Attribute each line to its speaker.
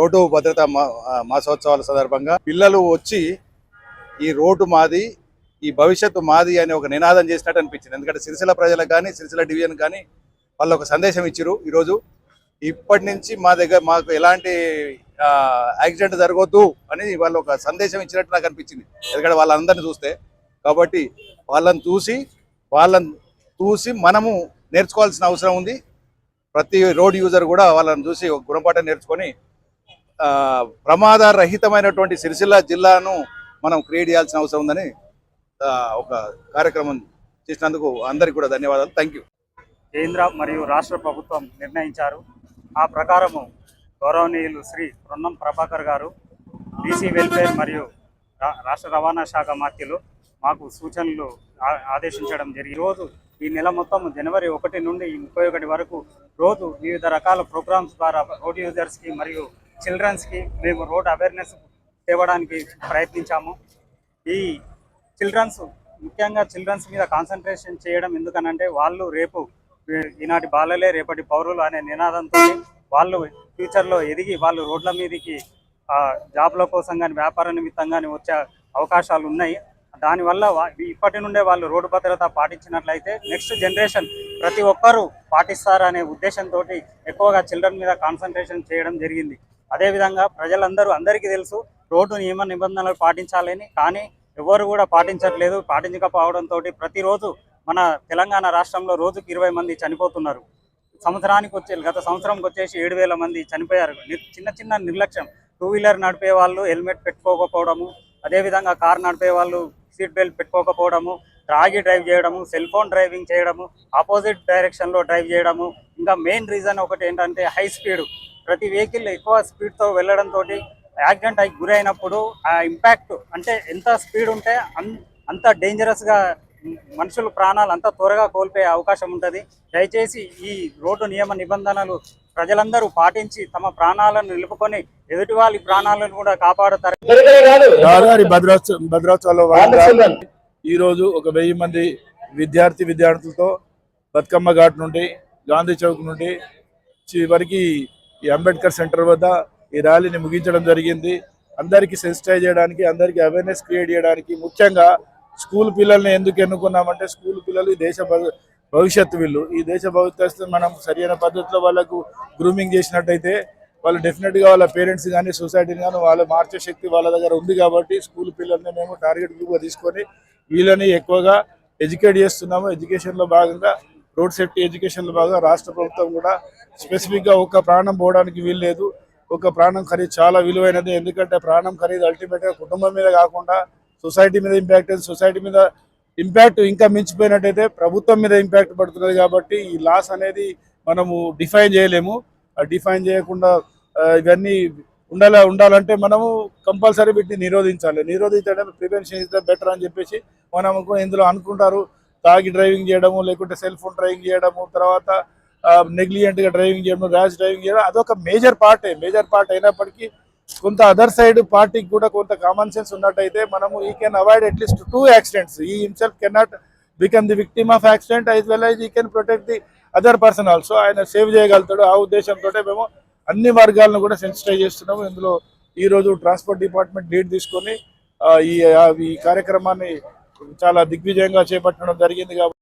Speaker 1: Road భద్రత మాసోత్సవాల సందర్భంగా పిల్లలు వచ్చి ఈ రోడ్డు మాది ఈ భవిష్యత్తు మాది అని ఒక నినాదం చేసినట్టు అనిపించింది. ఎందుకంటే సిరిసిల్ల ప్రజలకు కానీ సిరిసిల్ల డివిజన్ కానీ వాళ్ళు ఒక సందేశం ఇచ్చారు ఈరోజు. ఇప్పటి నుంచి మా దగ్గర మాకు ఎలాంటి యాక్సిడెంట్ జరగొద్దు అని వాళ్ళు ఒక సందేశం ఇచ్చినట్టు నాకు అనిపించింది. ఎందుకంటే వాళ్ళందరినీ చూస్తే. కాబట్టి వాళ్ళని చూసి వాళ్ళని చూసి మనము నేర్చుకోవాల్సిన అవసరం ఉంది. ప్రతి రోడ్ యూజర్ కూడా వాళ్ళని చూసి ఒక గుణపాఠం నేర్చుకొని ప్రమాదరహితమైనటువంటి ప్రమాద రహితమైనటువంటి సిరిసిల్ల జిల్లాను మనం క్రియేట్ చేయాల్సిన అవసరం ఉందని ఒక కార్యక్రమం చేసినందుకు అందరికీ కూడా ధన్యవాదాలు. థ్యాంక్ యూ
Speaker 2: కేంద్ర మరియు రాష్ట్ర ప్రభుత్వం నిర్ణయించారు. ఆ ప్రకారము గౌరవనీయులు శ్రీ పొన్నం ప్రభాకర్ గారు బీసీ వెల్ఫేర్ మరియు రా- రాష్ట్ర రవాణా శాఖ మార్తీలు మాకు సూచనలు ఆదేశించడం జరిగింది. ఈరోజు ఈ నెల మొత్తం జనవరి ఒకటి నుండి ముప్పై ఒకటి వరకు రోజు వివిధ రకాల ప్రోగ్రామ్స్ ద్వారా రోడ్ యూజర్స్కి మరియు చిల్డ్రన్స్కి మేము రోడ్ అవేర్నెస్ తేవడానికి ప్రయత్నించాము. ఈ చిల్డ్రన్స్ ముఖ్యంగా చిల్డ్రన్స్ మీద కాన్సన్ట్రేషన్ చేయడం ఎందుకనంటే వాళ్ళు రేపు ఈనాటి బాలలే రేపటి పౌరులు అనే నినాదంతో వాళ్ళు ఫ్యూచర్లో ఎదిగి వాళ్ళు రోడ్ల మీదకి జాబ్ల కోసం కానీ వ్యాపార నిమిత్తం కానీ వచ్చే అవకాశాలు ఉన్నాయి. దానివల్ల ఇప్పటి నుండే వాళ్ళు రోడ్డు భద్రత పాటించినట్లయితే నెక్స్ట్ జనరేషన్ ప్రతి ఒక్కరూ పాటిస్తారనే ఉద్దేశంతో ఎక్కువగా చిల్డ్రన్ మీద కాన్సన్ట్రేషన్ చేయడం జరిగింది. అదేవిధంగా ప్రజలందరూ అందరికీ తెలుసు రోడ్డు నియమ నిబంధనలు పాటించాలని కానీ ఎవరు కూడా పాటించట్లేదు. పాటించకపోవడంతో ప్రతిరోజు మన తెలంగాణ రాష్ట్రంలో రోజుకి ఇరవై మంది చనిపోతున్నారు. సంవత్సరానికి వచ్చే గత సంవత్సరంకి వచ్చేసి ఏడు వేల మంది చనిపోయారు. ని- చిన్న చిన్న నిర్లక్ష్యం. టూ వీలర్ నడిపే వాళ్ళు హెల్మెట్ పెట్టుకోకపోవడము అదేవిధంగా కార్ నడిపే వాళ్ళు సీట్ బెల్ట్ పెట్టుకోకపోవడము రాగి డ్రైవ్ చేయడము సెల్ ఫోన్ డ్రైవింగ్ చేయడము ఆపోజిట్ డైరెక్షన్లో డ్రైవ్ చేయడము. ఇంకా మెయిన్ రీజన్ ఒకటి ఏంటంటే హై స్పీడ్. ప్రతి వెహికల్ ఎక్కువ స్పీడ్తో వెళ్ళడంతో యాక్సిడెంట్ అయి గురైనప్పుడు ఆ ఇంపాక్ట్ అంటే ఎంత స్పీడ్ ఉంటే అంత డేంజరస్గా మనుషుల ప్రాణాలు అంత త్వరగా కోల్పోయే అవకాశం ఉంటుంది. దయచేసి ఈ రోడ్డు నియమ నిబంధనలు ప్రజలందరూ పాటించి తమ ప్రాణాలను నిలుపుకొని ఎదుటి వాళ్ళ ప్రాణాలను కూడా కాపాడుతారు.
Speaker 3: ఈ రోజు ఒక వెయ్యి మంది విద్యార్థి విద్యార్థులతో బతుకమ్మ ఘాట్ నుండి గాంధీ చౌక్ నుండి చివరికి ఈ అంబేద్కర్ సెంటర్ వద్ద ఈ ర్యాలీని ముగించడం జరిగింది. అందరికీ సెన్సిటైజ్ చేయడానికి అందరికీ అవేర్నెస్ క్రియేట్ చేయడానికి ముఖ్యంగా స్కూల్ పిల్లల్ని ఎందుకు ఎన్నుకున్నామంటే స్కూల్ పిల్లలు ఈ దేశ భవిష్యత్తు వీళ్ళు. ఈ దేశ భవిష్యత్తు మనం సరైన పద్ధతిలో వాళ్ళకు గ్రూమింగ్ చేసినట్టయితే వాళ్ళు డెఫినెట్గా వాళ్ళ పేరెంట్స్ కానీ సొసైటీని కానీ వాళ్ళు మార్చే శక్తి వాళ్ళ దగ్గర ఉంది కాబట్టి స్కూల్ పిల్లల్ని మేము టార్గెట్ గ్రూప్గా తీసుకొని వీళ్ళని ఎక్కువగా ఎడ్యుకేట్ చేస్తున్నాము. ఎడ్యుకేషన్లో భాగంగా రోడ్ సేఫ్టీ ఎడ్యుకేషన్లో బాగా రాష్ట్ర ప్రభుత్వం కూడా స్పెసిఫిక్గా ఒక ప్రాణం పోవడానికి వీల్లేదు. ఒక ప్రాణం ఖరీదు చాలా విలువైనది. ఎందుకంటే ప్రాణం ఖరీదు అల్టిమేట్గా కుటుంబం మీద కాకుండా సొసైటీ మీద ఇంపాక్ట్ సొసైటీ మీద ఇంపాక్ట్ ఇంకా మించిపోయినట్టయితే ప్రభుత్వం మీద ఇంపాక్ట్ పడుతున్నది కాబట్టి ఈ లాస్ అనేది మనము డిఫైన్ చేయలేము. డిఫైన్ చేయకుండా ఇవన్నీ ఉండాల ఉండాలంటే మనము కంపల్సరీ వీటిని నిరోధించాలి. నిరోధించడం ప్రివెన్షన్ ఇస్ ద బెటర్ అని చెప్పేసి మనం ఇందులో అనుకుంటారు. తాగి డ్రైవింగ్ చేయడము లేకుంటే సెల్ ఫోన్ డ్రైవింగ్ చేయడము తర్వాత నెగ్లియంట్గా డ్రైవింగ్ చేయడం ర్యాష్ డ్రైవింగ్ చేయడం అదొక మేజర్ పార్టే మేజర్ పార్ట్ అయినప్పటికీ కొంత అదర్ సైడ్ పార్టీకి కూడా కొంత కామన్ సెన్స్ ఉన్నట్టయితే మనము he can avoid at least two accidents he himself cannot become the victim of accident as well as he can protect the other person also ఆయన save చేయగలుగుతాడు. ఆ ఉద్దేశంతో మేము అన్ని వర్గాలను కూడా సెన్సిటైజ్ చేస్తున్నాము. ఇందులో ఈ రోజు ట్రాన్స్పోర్ట్ డిపార్ట్మెంట్ లీడ్ తీసుకొని ఈ కార్యక్రమాన్ని చాలా దిగ్విజయంగా చేపట్టడం జరిగింది కాబట్టి